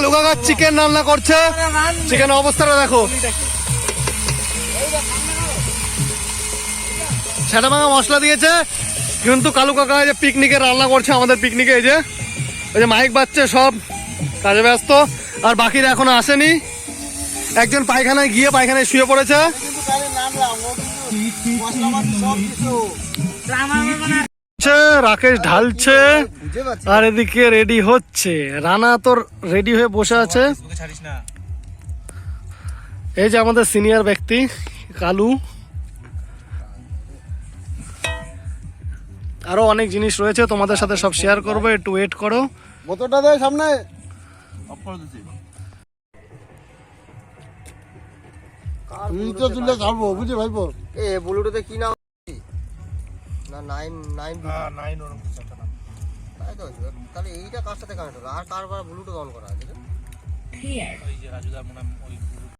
কালু কাকা চিকেন রান্না করছে। চিকেন অবস্থাটা দেখো। ছেটা ভাঙা মশলা দিয়েছে। কিন্তু কালু কাকা এই যে পিকনিকে রান্না করছে আমাদের পিকনিকে এই যে। ওই যে মাইক বাজছে সব। কাজে ব্যস্ত। আর বাকিরা এখনও আসেনি। একজন পায়খানায় গিয়ে পায়খানায় শুয়ে পড়েছে। রাকেশ ঢালছে আর এদিকে রেডি হচ্ছে। রানা তোর রেডি হয়ে বসে আছে। এই যে আমাদের সিনিয়র ব্যক্তি কালু। আরও অনেক জিনিস রয়েছে তোমাদের সাথে সব শেয়ার করব একটু ওয়েট করো। বোতলটা দেয় সামনে। তুই তো তুলে ছাড়বো বুঝলি ভাইপো এ ব্লুটুথে কি নাম? না নাইন নাইন তাই তো। তাহলে এইটা কার সাথে কানেক্ট হলো আর কারবার ব্লুটুথ অন করা আছে রে?